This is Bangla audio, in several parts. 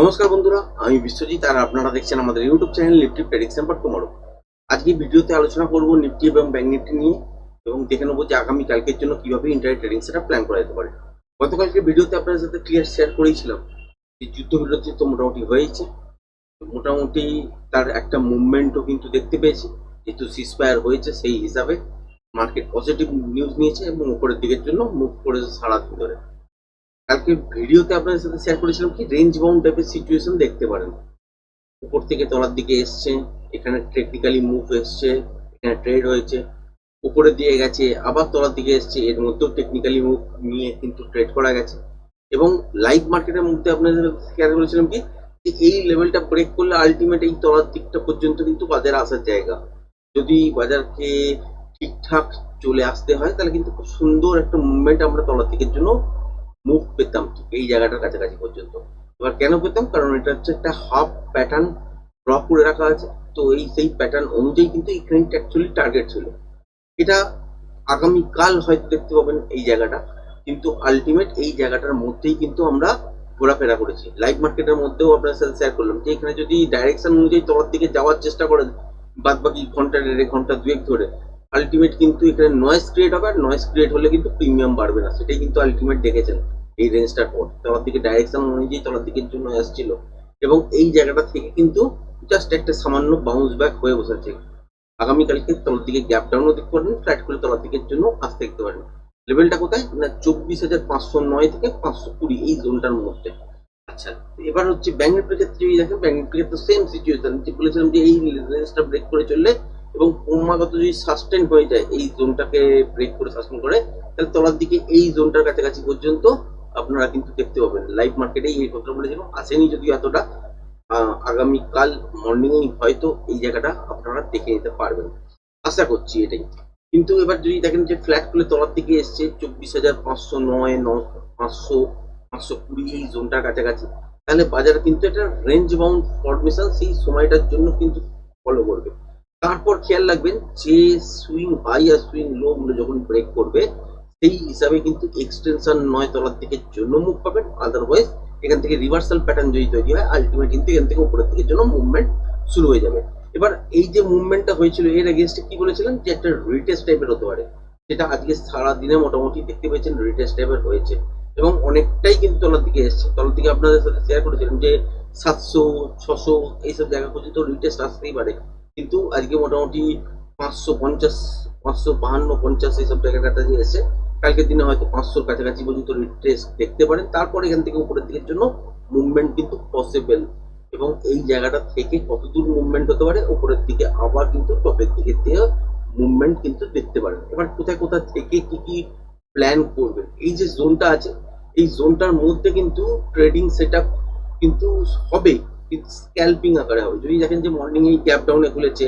নমস্কার বন্ধুরা, আমি বিশ্বজিৎ আর আপনারা দেখছেন আমাদের YouTube channel Nifty prediction for tomorrow আজকে ভিডিওতে আলোচনা করব নিফটি এবং ব্যাংক নিফটি নিয়ে এবং দেখে নেব যে আগামী কালকের জন্য কীভাবে ইন্টারনেট ট্রেডিং সেটা প্ল্যান করা যেতে পারে। গতকালকে ভিডিওতে আপনাদের সাথে ক্লিয়ার শেয়ার করেছিলাম যে যুদ্ধ বিরতি তো মোটামুটি হয়েছে। মোটামুটি তার একটা মুভমেন্টও কিন্তু দেখতে পেয়েছি। যেহেতু সিসপায়ার হয়েছে সেই হিসাবে মার্কেট পজিটিভ নিউজ নিয়েছে এবং উপরের দিকের জন্য মুভ করেছে সারা দিন ধরে। কালকে ভিডিওতে আপনাদের সাথে শেয়ার করেছিলাম কি রেঞ্জ বাউন্ড টাইপের সিচুয়েশন দেখতে পারেন। উপর থেকে তলার দিকে এসছে, এখানে টেকনিক্যালি মুভ এসছে, এখানে ট্রেড হয়েছে উপরে দিয়ে গেছে, আবার তলার দিকে এসছে, এর মধ্যেও টেকনিক্যালি মুভ নিয়ে কিন্তু ট্রেড করা গেছে। এবং লাইভ মার্কেটের মধ্যে আপনাদের শেয়ার করেছিলাম কি এই লেভেলটা ব্রেক করলে আলটিমেট এই তলার দিকটা পর্যন্ত কিন্তু বাজার আসার জায়গা। যদি বাজারকে ঠিকঠাক চলে আসতে হয়, তাহলে কিন্তু খুব সুন্দর একটা মুভমেন্ট আমরা তলার দিকের জন্য মুভ পেতাম এই জায়গাটার কাছাকাছি পর্যন্ত। এবার কেন পেতাম? কারণ এটা হচ্ছে একটা হাফ প্যাটার্ন ড্র করে রাখা আছে। তো এই সেই প্যাটার্ন অনুযায়ী কিন্তু এখানটা অ্যাকচুয়ালি টার্গেট ছিল। এটা আগামীকাল হয়তো দেখতে পাবেন এই জায়গাটা। কিন্তু আলটিমেট এই জায়গাটার মধ্যেই কিন্তু আমরা ঘোরাফেরা করেছি। লাইভ মার্কেটের মধ্যেও আপনার সাথে শেয়ার করলাম যে এখানে যদি ডাইরেকশন অনুযায়ী তলার দিকে যাওয়ার চেষ্টা করেন বাদ বাকি ঘণ্টা দেড় ঘণ্টা দুয়েক ধরে আলটিমেট কিন্তু এখানে নয়েস ক্রিয়েট হবে, আর নয়েস ক্রিয়েট হলে কিন্তু প্রিমিয়াম বাড়বে না। সেটাই কিন্তু আলটিমেট দেখেছেন এই রেঞ্জটার পর। তলার দিকে ডাইরেকশন অনুযায়ী তলার দিকের জন্য আসছিল। এবং এই জায়গাটা থেকে কিন্তু জাস্ট একটা সামান্য বাউন্স ব্যাক হয়ে বসেছে। আগামীকালকে তলার দিকে গ্যাপ ডাউনও দেখতে পারেন ফ্ল্যাট করে তলার দিকের জন্য আসতে দেখতে পারেন লেভেলটা কোথায়? না, চব্বিশ হাজার পাঁচশো নয় থেকে পাঁচশো কুড়ি এই জোনটার মধ্যে। আচ্ছা এবার হচ্ছে ব্যাঙ্ক নিফটির ক্ষেত্রে দেখেন ব্যাঙ্ক নিফটির ক্ষেত্রে সেম সিচুয়েশন যে বলেছিলাম যে এই রেঞ্জটা ব্রেক করে চললে এবং ক্রমাগত যদি সাস্টেন হয়ে যায়, এই জোনটাকে ব্রেক করে সাস্টেন করে, তাহলে তলার দিকে এই জোনটার কাছাকাছি পর্যন্ত আপনারা কিন্তু দেখতে পাবেন। লাইভ মার্কেটে এই কথা বলেছিলাম, আসেনি যদি এতটা। আগামীকাল মর্নিং হয়তো এই জায়গাটা আপনারা দেখে নিতে পারবেন। আশা করছি এটাই। কিন্তু এবার যদি দেখেন যে ফ্ল্যাট খুলে তলার দিকে এসছে চব্বিশ হাজার পাঁচশো নয় ন পাঁচশো পাঁচশো কুড়ি এই জোনটার কাছাকাছি, তাহলে বাজারে কিন্তু এটা রেঞ্জ বাউন্ড ফরমেশন সেই সময়টার জন্য কিন্তু ফলো করবে। তারপর খেয়াল রাখবেন যে সুইং হাই আর সুইং লো গুলো যখন ব্রেক করবে, সেই হিসাবে কিন্তু এক্সটেনশন নয় তলার থেকে জন্য মুভ পাবেন আদারওয়াইজ এখান থেকে রিভার্সাল প্যাটার্ন যদি তৈরি হয় আলটিমেট কিন্তু এখান থেকে উপরের দিকের জন্য মুভমেন্ট শুরু হয়ে যাবে। এবার এই যে মুভমেন্টটা হয়েছিল, এর এগেনস্টে কি বলেছিলেন? যে একটা রিটেস্ট টাইপের হতে পারে। সেটা আজকে সারা দিনে মোটামুটি দেখতে পেয়েছেন রিটেস্ট টাইপের হয়েছে। এবং অনেকটাই কিন্তু তলার দিকে এসছে। তলার দিকে আপনাদের সাথে শেয়ার করেছিলাম যে সাতশো, ছশো এইসব জায়গা পর্যন্ত রিটেস্ট আসতেই পারে। কিন্তু আজকে মোটামুটি পাঁচশো পঞ্চাশ, পাঁচশো বাহান্ন, পঞ্চাশ এইসব জায়গাটা যে এসে কালকের দিনে হয়তো পাঁচশোর কাছাকাছি পর্যন্ত রিট্রেস দেখতে পারেন। তারপর এখান থেকে উপরের দিকের জন্য মুভমেন্ট কিন্তু পসিবল এবং এই জায়গাটা থেকে কতদূর মুভমেন্ট হতে পারে, উপরের দিকে আবার কিন্তু টপের দিকে দিয়ে মুভমেন্ট কিন্তু দেখতে পারেন। এবার কোথায় কোথায় থেকে কি কি প্ল্যান করবেন? এই যে জোনটা আছে, এই জোনটার মধ্যে কিন্তু ট্রেডিং সেট কিন্তু হবে স্ক্যাল্পিং আকারে হবে। যদি দেখেন যে মর্নিং এই গ্যাপ ডাউনে খুলেছে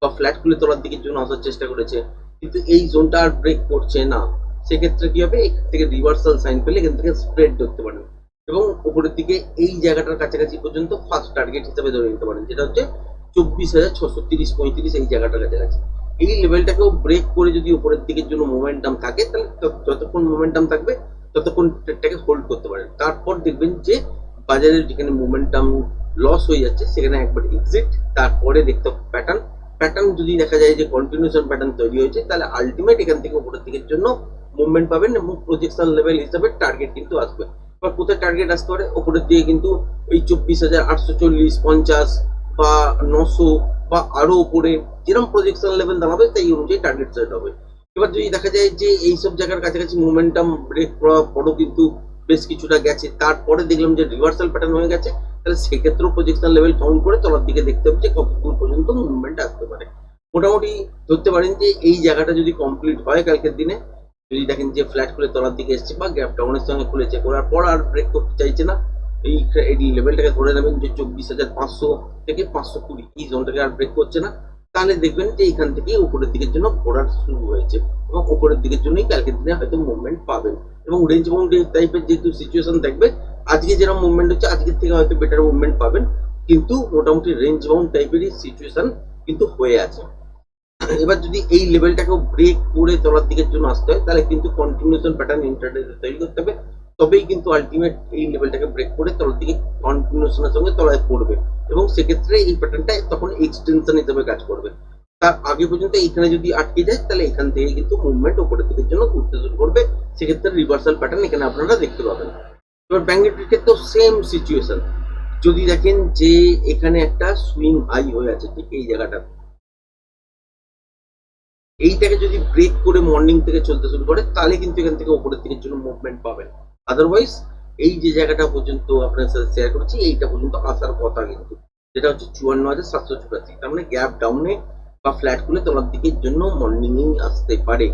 বা ফ্ল্যাট খুলে তোলার দিকের জন্য আসার চেষ্টা করেছে, কিন্তু এই জোনটা আর ব্রেক করছে না। সেক্ষেত্রে কি হবে? এখান থেকে রিভার্সাল সাইন পেলে এখান থেকে স্প্রেড ধরতে পারেন এবং উপরের দিকে এই জায়গাটার কাছাকাছি পর্যন্ত ফার্স্ট টার্গেট হিসেবে ধরে নিতে পারেন, যেটা হচ্ছে চব্বিশ হাজার ছশো তিরিশ পঁয়ত্রিশ এই জায়গাটার কাছাকাছি। এই লেভেলটাকেও ব্রেক করে যদি উপরের দিকের জন্য মোমেন্টাম থাকে, তাহলে যতক্ষণ মোমেন্টাম থাকবে, ততক্ষণ ট্রেডটাকে হোল্ড করতে পারেন। তারপর দেখবেন যে বাজারের যেখানে মোমেন্টাম লস হয়ে যাচ্ছে, সেখানে একবার এক্সিট তারপরে দেখতে হবে প্যাটার্ন প্যাটার্ন যদি দেখা যায় যে কন্টিনিউশন প্যাটার্ন তৈরি হয়েছে, তাহলে আলটিমেট এখান থেকে উপরের দিকের জন্য মুভমেন্ট পাবেন এবং প্রজেকশন লেভেল হিসাবে টার্গেট কিন্তু আসবে। এবার কোথায় টার্গেট আসতে পারে? উপরের দিকে কিন্তু ওই চব্বিশ হাজার আটশো চল্লিশ, পঞ্চাশ বা নশো বা আরও উপরে যেরকম প্রজেকশন লেভেল দাঁড়াবে, সেই অনুযায়ী টার্গেট সেট হবে। এবার যদি দেখা যায় যে এইসব জায়গার কাছাকাছি মোমেন্টাম ব্রেক করার পরও কিন্তু বেশ কিছুটা গেছে, তারপরে দেখলাম যে রিভার্সাল প্যাটার্ন হয়ে গেছে। তাহলে সেক্ষেত্রেও প্রজেকশন লেভেল কাউন্ট করে তলার দিকে দেখতে হবে যে কত দূর পর্যন্ত মুভমেন্ট আসতে পারে। মোটামুটি ধরতে পারেন যে এই জায়গাটা যদি কমপ্লিট হয় কালকের দিনে, যদি দেখেন যে ফ্ল্যাট খুলে তলার দিকে এসছে বা গ্যাপ ডাউনের সঙ্গে খুলেছে, করার পর আর ব্রেক করতে চাইছে না, এই এই লেভেলটাকে ধরে নেবেন যে চব্বিশ হাজার পাঁচশো থেকে পাঁচশো কুড়ি, এই জোনটাকে আর ব্রেক করছে না। তাহলে দেখবেন যে এখান থেকে উপরের দিকের জন্য ঘোরার শুরু হয়েছে এবং উপরের দিকের জন্যই কালকের দিনে হয়তো মুভমেন্ট পাবেন। এবং রেঞ্জ বাউন্ড টাইপের যেহেতু সিচুয়েশন দেখবে আজকে যেরকম মুভমেন্ট হচ্ছে, আজকের থেকে হয়তো বেটার মুভমেন্ট পাবেন। কিন্তু মোটামুটি রেঞ্জ বাউন্ড টাইপেরই সিচুয়েশন কিন্তু হয়ে আছে। এবার যদি এই লেভেলটাকেও ব্রেক করে তলার দিকের জন্য আসতে হয়, তাহলে কিন্তু কন্টিনিউশন প্যাটার্ন ইন্টারনেটে তৈরি করতে হবে। তবেই কিন্তু আলটিমেট এই লেভেলটাকে ব্রেক করে তলার দিকে কন্টিনিউশনের সঙ্গে তলায় পড়বে। এবং সেক্ষেত্রে এই প্যাটার্নটা তখন এক্সটেনশন হিসেবে কাজ করবে। তার আগে পর্যন্ত এখানে যদি আটকে যায়, তাহলে এখান থেকে কিন্তু মুভমেন্ট উপরের দিকের জন্য ঘুরতে শুরু করবে। সেক্ষেত্রে রিভার্সাল প্যাটার্ন এখানে আপনারা দেখতে পাবেন। এবার ব্যাঙ্ক নিফটির ক্ষেত্রেও সেম সিচুয়েশন যদি দেখেন যে এখানে একটা সুইং হাই হয়ে আছে, ঠিক এই জায়গাটা। এইটাকে যদি ব্রেক করে মর্নিং থেকে চলতে শুরু করে, তাহলে কিন্তু এখান থেকে উপরের দিকের জন্য মুভমেন্ট পাবেন। আদারওয়াইজ এই যে জায়গাটা পর্যন্ত আপনার সাথে শেয়ার করেছি, এইটা পর্যন্ত আসার কথা কিন্তু। যেটা হচ্ছে চুয়ান্ন হাজার সাতশো চুরাশি। তার মানে গ্যাপ ডাউনে বা ফ্ল্যাট খুলে তলার দিকের জন্য মর্নিং আসতে পারে।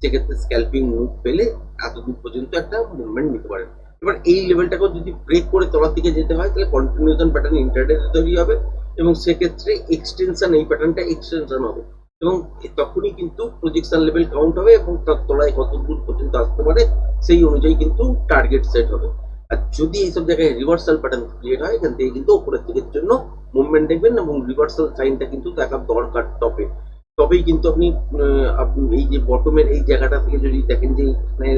সেক্ষেত্রে স্ক্যাল্পিং মুভ পেলে এতদূর পর্যন্ত একটা মুভমেন্ট নিতে পারেন। এবার এই লেভেলটাকেও যদি ব্রেক করে তলার দিকে যেতে হয়, তাহলে কন্টিনিউশন প্যাটার্ন ইন্টারডে তৈরি হবে এবং সেক্ষেত্রে এক্সটেনশন এই প্যাটার্নটা এক্সটেনশন হবে এবং তখনই কিন্তু প্রজেকশন লেভেল কাউন্ট হবে এবং তার তলায় কত দূর পর্যন্ত আসতে পারে, সেই অনুযায়ী কিন্তু টার্গেট সেট হবে। আর যদি এইসব জায়গায় রিভার্সাল প্যাটার্ন ক্রিয়েট হয়, এখান থেকে কিন্তু উপরের দিকের জন্য মুভমেন্ট দেখবেন এবং রিভার্সাল সাইনটা কিন্তু দেখা দরকার টপে তবেই কিন্তু আপনি আপনি এই যে বটমের এই জায়গাটা থেকে যদি দেখেন যে এখানে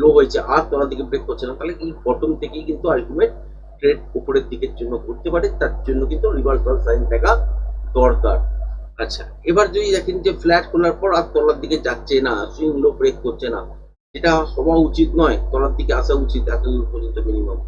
লো হয়েছে, আর তলার দিকে ব্রেক করছে না, তাহলে এই বটম থেকেই কিন্তু আলটিমেট ট্রেড উপরের দিকের জন্য করতে পারে, তার জন্য কিন্তু রিভার্সাল সাইন দেখা দরকার। আচ্ছা এবার যদি দেখেন যে ফ্ল্যাট খোলার পর আর তলার দিকে যাচ্ছে না সুইং লো ব্রেক করছে না, এটা হওয়া উচিত নয়, তলার দিকে আসা উচিত এত দূর পর্যন্ত মিনিমাম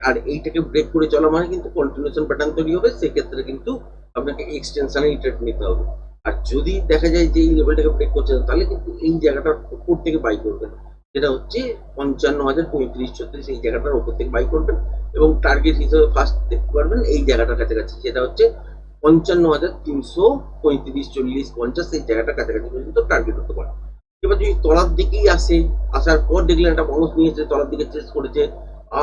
আর এইটাকে ব্রেক করে চলা মানে কিন্তু কন্টিনিউশন প্যাটার্ন তৈরি হবে, সেক্ষেত্রে কিন্তু আপনাকে এক্সটেনশনে ট্রেড নিতে হবে। আর যদি দেখা যায় যে এই লেভেলটাকে ব্রেক করছে তাহলে কিন্তু এই জায়গাটার উপর থেকে বাই করবেন যেটা হচ্ছে পঞ্চান্ন হাজার পঁয়ত্রিশ ছত্রিশ এই জায়গাটার উপর থেকে বাই করবেন এবং টার্গেট হিসেবে ফার্স্ট দেখতে পারবেন এই জায়গাটার কাছাকাছি। সেটা হচ্ছে পঞ্চান্ন হাজার তিনশো পঁয়ত্রিশ চল্লিশ পঞ্চাশ এই জায়গাটার কাছাকাছি পর্যন্ত টার্গেট হতে পারে। এবার যদি তলার দিকেই আসে, আসার পর দেখলেন একটা মানুষ নিয়েছে তলার দিকে চেস করেছে,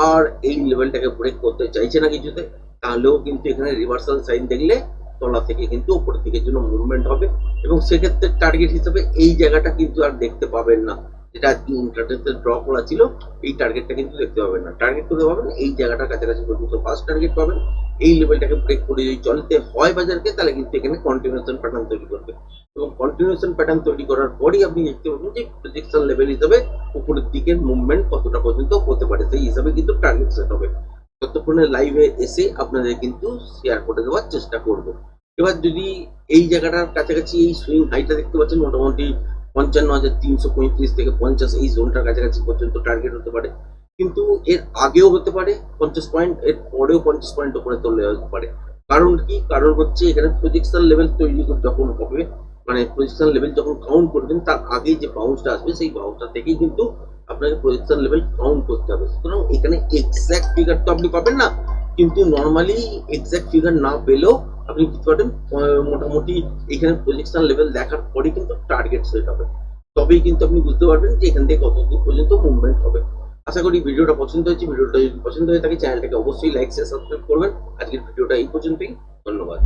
আর এই লেভেলটাকে ব্রেক করতে চাইছে না কিছুতে, তাহলেও কিন্তু এখানে রিভার্সাল সাইন দেখলে তলা থেকে কিন্তু উপরের দিকের জন্য মুভমেন্ট হবে এবং সেক্ষেত্রে টার্গেট হিসেবে এই জায়গাটা কিন্তু আর দেখতে পাবেন না। যেটা ইন্টারনেটে ড্র করা ছিল, এই টার্গেটটা কিন্তু দেখতে পাবেন না। টার্গেট কোথায় পাবেন, এই জায়গাটার কাছাকাছি পর্যন্ত ফার্স্ট টার্গেট পাবেন। এই লেভেলটাকে ব্রেক করে যদি চলতে হয় বাজারকে, তাহলে কিন্তু এখানে কন্টিনিউশন প্যাটার্ন তৈরি করবে। এবং কন্টিনিউশন প্যাটার্ন তৈরি করার পরই আপনি দেখতে পাবেন যে প্রজেকশন লেভেল হিসাবে উপরের দিকের মুভমেন্ট কতটা পর্যন্ত হতে পারে। সেই হিসাবে কিন্তু টার্গেট সেট হবে। ততক্ষণে লাইভে এসে আপনাদের কিন্তু শেয়ার করে দেওয়ার চেষ্টা করব। এবার যদি এই জায়গাটার কাছাকাছি এই সুইং হাইটা দেখতে পাচ্ছেন, মোটামুটি পঞ্চান্ন হাজার তিনশো পঁয়ত্রিশ থেকে পঞ্চাশ এই জোনটার কাছাকাছি পর্যন্ত টার্গেট হতে পারে। কিন্তু এর আগেও হতে পারে, পঞ্চাশ পয়েন্ট এর পরেও পঞ্চাশ পয়েন্ট উপরে চলে যেতে পারে। কারণ কি? কারণ হচ্ছে এখানে প্রজেকশন লেভেল তৈরি যখন হবে মানে প্রজেকশন লেভেল যখন কাউন্ট করবেন, তার আগে যে বাউন্সটা আসবে, সেই বাউন্সটা থেকেই কিন্তু আপনাকে প্রজেকশন লেভেল কাউন্ট করতে হবে। সুতরাং এখানে এক্স্যাক্ট ফিগার তো আপনি পাবেন না। কিন্তু নর্মালি এক্স্যাক্ট ফিগার না পেলেও আপনি বুঝতে পারেন মোটামুটি এখানে প্রজেকশন লেভেল দেখার পরে কিন্তু টার্গেট সেট হবে। তবেই কিন্তু আপনি বুঝতে পারবেন যে এখান থেকে কত দূর পর্যন্ত মুভমেন্ট হবে। আশা করি ভিডিওটা পছন্দ হয়েছে, ভিডিওটা যদি পছন্দ হয়ে থাকে চ্যানেলটাকে অবশ্যই লাইক শেয়ার সাবস্ক্রাইব করবেন। আজকের ভিডিওটা এই পর্যন্তই। ধন্যবাদ।